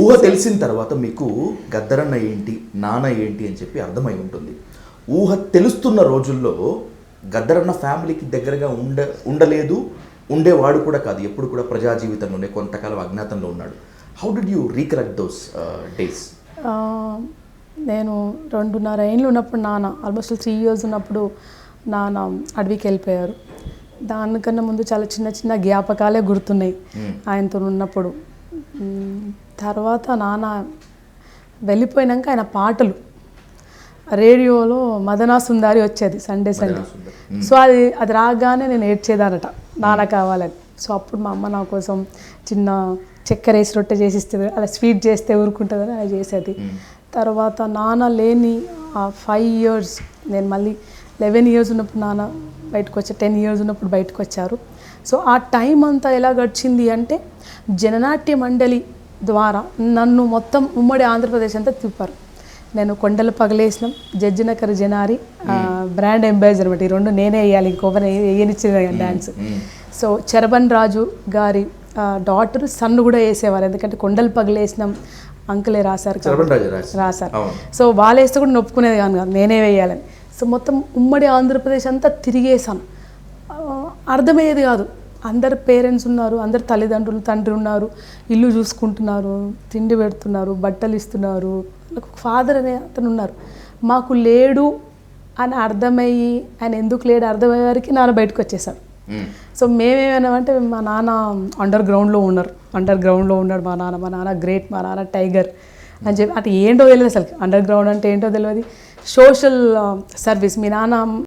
ఊహ తెలిసిన తర్వాత మీకు గద్దరన్న ఏంటి నాన్న ఏంటి అని చెప్పి అర్థమై ఉంటుంది. ఊహ తెలుస్తున్న రోజుల్లో గద్దరన్న ఫ్యామిలీకి దగ్గరగా ఉండ ఉండలేదు ఉండేవాడు కూడా కాదు. ఎప్పుడు కూడా ప్రజా జీవితంలోనే కొంతకాలం అజ్ఞాతంలో ఉన్నాడు. How did you recollect those days నేను రెండున్నర ఏళ్ళు ఉన్నప్పుడు నాన్న ఆల్మోస్ట్ త్రీ ఇయర్స్ ఉన్నప్పుడు నాన్న అడవికి వెళ్ళిపోయారు. దానికన్నా ముందు చాలా చిన్న చిన్న జ్ఞాపకాలే గుర్తున్నాయి ఆయనతో ఉన్నప్పుడు తర్వాత నాన్న వెళ్ళిపోయినాక ఆయన పాటలు. రేడియోలో మదనా సుందారి వచ్చేది సండే సండే. సో అది అది రాగానే నేను ఏడ్చేదానట. నాన్న కావాలని. సో అప్పుడు మా అమ్మ నా కోసం చిన్న చక్కెర వేసి రొట్టె చేసి ఇస్తుంది. అలా స్వీట్ చేస్తే ఊరుకుంటుందని అలా చేసేది. తర్వాత నాన్న లేని ఆ ఫైవ్ ఇయర్స్ నేను మళ్ళీ లెవెన్ ఇయర్స్ ఉన్నప్పుడు నాన్న బయటకు వచ్చి టెన్ ఇయర్స్ ఉన్నప్పుడు బయటకు వచ్చారు. సో ఆ టైం అంతా ఎలా గడిచింది అంటే జననాట్య మండలి ద్వారా నన్ను మొత్తం ఉమ్మడి ఆంధ్రప్రదేశ్ అంతా తిప్పారు. నేను కొండలు పగలేసినాం జడ్జినకర్ జనారి బ్రాండ్ అంబాసిడర్ అనమాట ఈ రెండు నేనే వేయాలి ఇంకొకరు వేయనిచ్చిన డ్యాన్స్ సో చరబన్ రాజు గారి డాటర్ సన్ను కూడా వేసేవారు. ఎందుకంటే కొండలు పగలేసినాం అంకులే రాశారు రాశారు. సో వాళ్ళు వేస్తే కూడా నొప్పుకునేది కాదు కాదు నేనే వేయాలని. సో మొత్తం ఉమ్మడి ఆంధ్రప్రదేశ్ అంతా తిరిగేసాను ఆ, అర్థమయ్యేది కాదు. అందరు పేరెంట్స్ ఉన్నారు అందరు తల్లిదండ్రులు తండ్రి ఉన్నారు ఇల్లు చూసుకుంటున్నారు తిండి పెడుతున్నారు బట్టలు ఇస్తున్నారు. నాకు ఫాదర్ అనే అతను ఉన్నారు. మాకు లేడు అని అర్థమయ్యి ఆయన ఎందుకు లేడు అర్థమయ్యే వరకు నాన్న బయటకు వచ్చేసాడు సో మేమేమన్నామంటే మా నాన్న అండర్ గ్రౌండ్లో ఉన్నారు. అండర్ గ్రౌండ్లో ఉన్నాడు మా నాన్న. మా నాన్న గ్రేట్ మా నాన్న టైగర్ అని చెప్పి అంటే ఏంటో తెలియదు అసలు అండర్ గ్రౌండ్ అంటే ఏంటో తెలియదు. సోషల్ సర్వీస్ మీ నాన్న